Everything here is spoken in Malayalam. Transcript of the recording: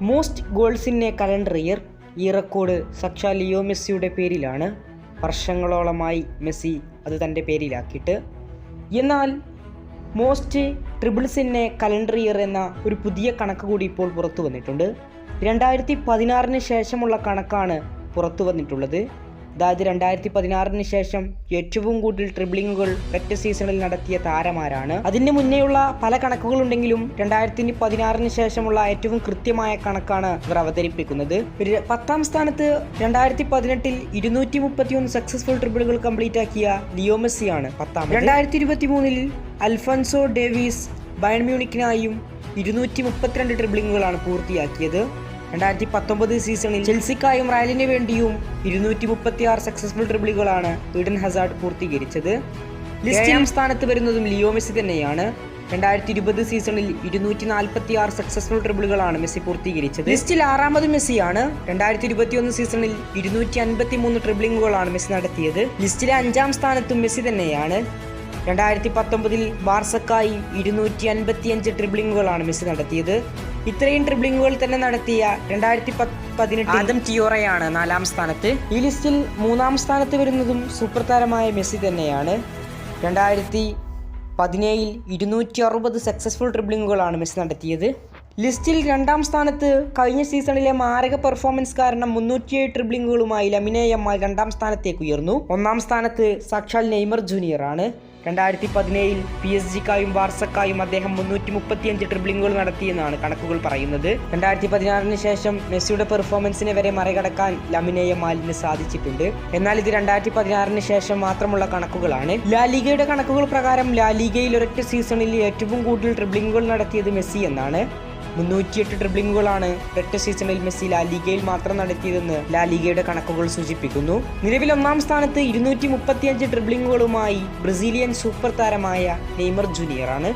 Most goals in a calendar year ഈ റെക്കോർഡ് സക്ഷ ലിയോ മെസ്സിയുടെ പേരിലാണ്. വർഷങ്ങളോളമായി മെസ്സി അത് തന്റെ പേരിലാക്കിയിട്ട്. എന്നാൽ most triples in a calendar year എന്ന ഒരു പുതിയ കണക്ക് കൂടി ഇപ്പോൾ പുറത്തു വന്നിട്ടുണ്ട് രണ്ടായിരത്തി പതിനാറിന് ശേഷമുള്ള കണക്കാണ് പുറത്തു വന്നിട്ടുള്ളത് അതായത് രണ്ടായിരത്തി പതിനാറിന് ശേഷം ഏറ്റവും കൂടുതൽ ട്രിബിളിങ്ങുകൾ ഒറ്റ സീസണിൽ നടത്തിയ താരമാരാണ്. അതിന് മുന്നേയുള്ള പല കണക്കുകളുണ്ടെങ്കിലും രണ്ടായിരത്തി പതിനാറിന് ശേഷമുള്ള ഏറ്റവും കൃത്യമായ കണക്കാണ് ഇവർ അവതരിപ്പിക്കുന്നത്. പത്താം സ്ഥാനത്ത് രണ്ടായിരത്തി പതിനെട്ടിൽ ഇരുന്നൂറ്റി മുപ്പത്തിയൊന്ന് സക്സസ്ഫുൾ ട്രിബിളുകൾ കംപ്ലീറ്റ് ആക്കിയ ലിയോ മെസ്സിയാണ് പത്താം രണ്ടായിരത്തി ഇരുപത്തി മൂന്നിൽ അൽഫൻസോ ഡേവിസ് ബയൺ മ്യൂണിക്കിനായും ഇരുന്നൂറ്റി മുപ്പത്തിരണ്ട് ട്രിബിളിങ്ങുകളാണ് പൂർത്തിയാക്കിയത്. രണ്ടായിരത്തി പത്തൊമ്പത് സീസണിൽ ചെൽസിക്കായും റയലിന് വേണ്ടിയും ഇരുന്നൂറ്റി മുപ്പത്തി ആറ് സക്സസ്ഫുൾ ട്രിബിളുകളാണ് ഈഡൻ ഹസാർഡ് പൂർത്തീകരിച്ചത്. ലിസ്റ്റിൽ സ്ഥാനത്ത് വരുന്നതും ലിയോ മെസ്സി തന്നെയാണ്. രണ്ടായിരത്തി ഇരുപത് സീസണിൽ ഇരുന്നൂറ്റി നാൽപ്പത്തി ആറ് സക്സസ്ഫുൾ ട്രിബിളുകളാണ് മെസ്സി പൂർത്തീകരിച്ചത്. ലിസ്റ്റിൽ ആറാമത് മെസ്സിയാണ്. രണ്ടായിരത്തി ഇരുപത്തിയൊന്ന് സീസണിൽ ഇരുന്നൂറ്റി അൻപത്തി മൂന്ന് ട്രിബിളിങ്ങുകളാണ് മെസ്സി നടത്തിയത്. ലിസ്റ്റിലെ അഞ്ചാം സ്ഥാനത്തും മെസ്സി തന്നെയാണ്. രണ്ടായിരത്തി പത്തൊമ്പതിൽ ബാർസക്കായി ഇരുന്നൂറ്റി അൻപത്തിയഞ്ച് ട്രിബിളിങ്ങുകളാണ് മെസ്സി നടത്തിയത്. ഇത്രയും ട്രിബ്ലിങ്ങുകൾ തന്നെ നടത്തിയ രണ്ടായിരത്തി പതിനെട്ട് ആദം ടിയോറയാണ് നാലാം സ്ഥാനത്ത്. ഈ ലിസ്റ്റിൽ മൂന്നാം സ്ഥാനത്ത് വരുന്നതും സൂപ്പർ താരമായ മെസ്സി തന്നെയാണ്. രണ്ടായിരത്തി പതിനേഴിൽ ഇരുന്നൂറ്റി അറുപത് സക്സസ്ഫുൾ ട്രിബ്ലിങ്ങുകളാണ് മെസ്സി നടത്തിയത്. ലിസ്റ്റിൽ രണ്ടാം സ്ഥാനത്ത് കഴിഞ്ഞ സീസണിലെ മാരക പെർഫോമൻസ് കാരണം മുന്നൂറ്റിയേഴ് ട്രിബ്ലിങ്ങുകളുമായി ലമിനേയമ്മ രണ്ടാം സ്ഥാനത്തേക്ക് ഉയർന്നു. ഒന്നാം സ്ഥാനത്ത് സാക്ഷാൽ നെയ്മർ ജൂനിയർ ആണ്. രണ്ടായിരത്തി പതിനേഴിൽ പി എസ് ജിക്കായും വാർസക്കായും അദ്ദേഹം മുന്നൂറ്റി മുപ്പത്തിയഞ്ച് ട്രിബ്ലിങ്ങുകൾ നടത്തിയെന്നാണ് കണക്കുകൾ പറയുന്നത്. രണ്ടായിരത്തി പതിനാറിന് ശേഷം മെസ്സിയുടെ പെർഫോമൻസിനെ വരെ മറികടക്കാൻ ലമിനയ മാലിന് സാധിച്ചിട്ടുണ്ട്. എന്നാൽ ഇത് രണ്ടായിരത്തി പതിനാറിന് ശേഷം മാത്രമുള്ള കണക്കുകളാണ്. ലാലിഗയുടെ കണക്കുകൾ പ്രകാരം ലാലിഗയിൽ ഒരൊറ്റ സീസണിൽ ഏറ്റവും കൂടുതൽ ട്രിബ്ലിങ്ങുകൾ നടത്തിയത് മെസ്സി എന്നാണ്. മുന്നൂറ്റിയെട്ട് ഡ്രിബ്ലിങ്ങുകളാണ് ഒറ്റ സീസണിൽ മെസ്സി ലാലിഗയിൽ മാത്രം നടത്തിയതെന്ന് ലാലിഗയുടെ കണക്കുകൾ സൂചിപ്പിക്കുന്നു. നിലവിൽ ഒന്നാം സ്ഥാനത്ത് ഇരുന്നൂറ്റി മുപ്പത്തിയഞ്ച് ഡ്രിബ്ലിങ്ങുകളുമായി ബ്രസീലിയൻ സൂപ്പർ താരമായ നെയ്മർ ജൂനിയർ ആണ്